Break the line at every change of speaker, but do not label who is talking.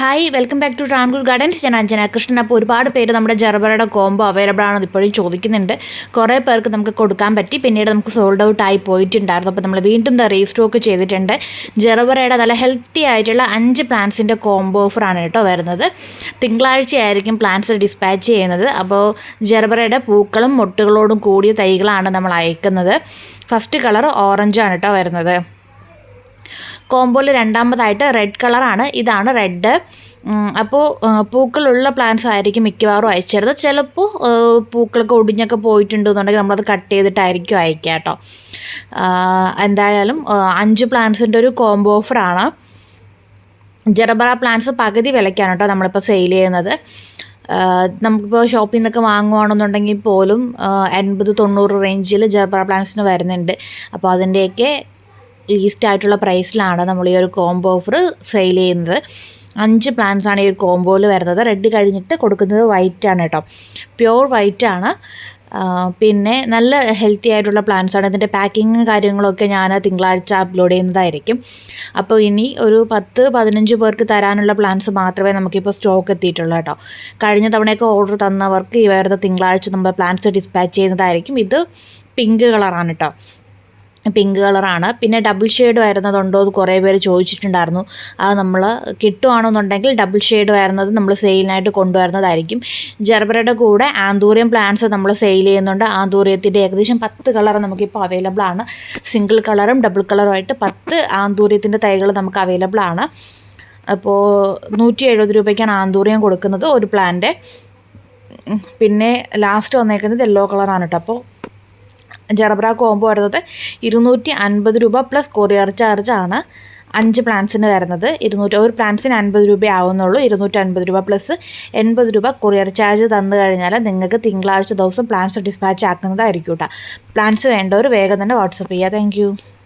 Hi welcome back to Travancore gardens ഞാൻ അഞ്ജന കൃഷ്ണൻ. അപ്പോൾ ഒരുപാട് പേര് നമ്മുടെ ജർബറയുടെ കോംബോ അവൈലബിൾ ആണെന്ന് ഇപ്പോഴും ചോദിക്കുന്നുണ്ട്. കുറേ പേർക്ക് നമുക്ക് കൊടുക്കാൻ പറ്റി. പിന്നീട് നമുക്ക് സോൾഡ് ഔട്ട് ആയി പോയിട്ടുണ്ടായിരുന്നു. അപ്പോൾ നമ്മൾ വീണ്ടും റീസ്റ്റോക്ക് ചെയ്തിട്ടുണ്ട്. ജർബറയുടെ നല്ല ഹെൽത്തി ആയിട്ടുള്ള അഞ്ച് പ്ലാന്റ്സിന്റെ കോംബോ ഓഫറാണ് കേട്ടോ വരുന്നത്. തിങ്കളാഴ്ചയായിരിക്കും പ്ലാന്റ്സ് ഡിസ്പാച്ച് ചെയ്യുന്നത്. അപ്പോൾ ജർബറയുടെ പൂക്കളും മുട്ടുകളോടും കൂടിയ തൈകളാണ് നമ്മൾ അയക്കുന്നത്. ഫസ്റ്റ് കളർ ഓറഞ്ചാണ് കേട്ടോ വരുന്നത്. കോമ്പോയിൽ രണ്ടാമതായിട്ട് റെഡ് കളറാണ്. ഇതാണ് റെഡ്. അപ്പോൾ പൂക്കളുള്ള പ്ലാന്റ്സ് ആയിരിക്കും മിക്കവാറും അയച്ചിരുന്നത്. ചിലപ്പോൾ പൂക്കളൊക്കെ ഒടിഞ്ഞൊക്കെ പോയിട്ടുണ്ടെന്നുണ്ടെങ്കിൽ നമ്മളത് കട്ട് ചെയ്തിട്ടായിരിക്കും അയക്കുക കേട്ടോ. എന്തായാലും അഞ്ച് പ്ലാന്റ്സിന്റെ ഒരു കോംബോ ഓഫറാണ്. ജെറബറ പ്ലാന്റ്സ് പകുതി വിലയ്ക്കാണ് കേട്ടോ നമ്മളിപ്പോൾ സെയിൽ ചെയ്യുന്നത്. നമുക്കിപ്പോൾ ഷോപ്പിൽ നിന്നൊക്കെ വാങ്ങുകയാണെന്നുണ്ടെങ്കിൽ പോലും എൺപത് തൊണ്ണൂറ് റേഞ്ചിൽ ജെറബറ പ്ലാന്റ്സിന് വരുന്നുണ്ട്. അപ്പോൾ അതിന്റെയൊക്കെ ലീസ്റ്റ് ആയിട്ടുള്ള പ്രൈസിലാണ് നമ്മൾ ഈ ഒരു കോംബോ ഓഫർ സെയിൽ ചെയ്യുന്നത്. അഞ്ച് പ്ലാൻസ് ആണ് ഈ ഒരു കോംബോയിൽ വരുന്നത്. റെഡ് കഴിഞ്ഞിട്ട് കൊടുക്കുന്നത് വൈറ്റ് ആണ് കേട്ടോ പ്യുവർ വൈറ്റ് ആണ്. പിന്നെ നല്ല ഹെൽത്തി ആയിട്ടുള്ള പ്ലാൻസ് ആണ്. ഇതിന്റെ പാക്കിങ്ങും കാര്യങ്ങളൊക്കെ ഞാൻ തിങ്കളാഴ്ച അപ്ലോഡ് ചെയ്യുന്നതായിരിക്കും. അപ്പോൾ ഇനി ഒരു പത്ത് പതിനഞ്ച് പേർക്ക് തരാനുള്ള പ്ലാൻസ് മാത്രമേ നമുക്കിപ്പോൾ സ്റ്റോക്ക് എത്തിയിട്ടുള്ളൂ കേട്ടോ കഴിഞ്ഞ തവണയൊക്കെ ഓർഡർ തന്നവർക്ക് ഈ വരുന്ന തിങ്കളാഴ്ച നമ്മൾ പ്ലാൻസ് ഡിസ്പാച്ച് ചെയ്യുന്നതായിരിക്കും. ഇത് പിങ്ക് കളറാണ് കേട്ടോ പിങ്ക് കളറാണ്. പിന്നെ ഡബിൾ ഷെയ്ഡ് വരുന്നതുണ്ടോ എന്ന് കുറേ പേര് ചോദിച്ചിട്ടുണ്ടായിരുന്നു. അത് നമ്മൾ കിട്ടുവാണെന്നുണ്ടെങ്കിൽ ഡബിൾ ഷെയ്ഡ് വരുന്നത് നമ്മൾ സെയിലിനായിട്ട് കൊണ്ടുവരുന്നതായിരിക്കും. ജർബറയുടെ കൂടെ ആന്തൂറിയം പ്ലാന്റ്സ് നമ്മൾ സെയിൽ ചെയ്യുന്നുണ്ട്. ആന്തൂറിയത്തിന്റെ ഏകദേശം പത്ത് കളർ നമുക്കിപ്പോൾ അവൈലബിൾ ആണ്. സിംഗിൾ കളറും ഡബിൾ കളറുമായിട്ട് പത്ത് ആന്തൂറിയത്തിന്റെ തൈകൾ നമുക്ക് അവൈലബിൾ ആണ്. അപ്പോൾ നൂറ്റി എഴുപത് രൂപയ്ക്കാണ് ആന്തൂറിയം കൊടുക്കുന്നത് ഒരു പ്ലാന്റ്. പിന്നെ ലാസ്റ്റ് വന്നേക്കുന്നത് യെല്ലോ കളറാണ് കേട്ടോ. അപ്പോൾ ജറബ്ര കോംബോ വരുന്നത് ഇരുന്നൂറ്റി അൻപത് രൂപ പ്ലസ് കൊറിയർ ചാർജ് ആണ്. അഞ്ച് പ്ലാൻസിന് വരുന്നത്. ഇരുന്നൂറ്റി ഒരു പ്ലാൻസിന് അൻപത് രൂപ ആവുന്നുള്ളൂ. ഇരുന്നൂറ്റി അൻപത് രൂപ പ്ലസ് എൺപത് രൂപ കൊറിയർ ചാർജ് തന്നു കഴിഞ്ഞാൽ നിങ്ങൾക്ക് തിങ്കളാഴ്ച ദിവസം പ്ലാൻസ് ഡിസ്പാച്ച് ആക്കുന്നതായിരിക്കും കേട്ടോ പ്ലാൻസ് വേണ്ടവർ വേഗം തന്നെ വാട്സപ്പ് ചെയ്യുക താങ്ക്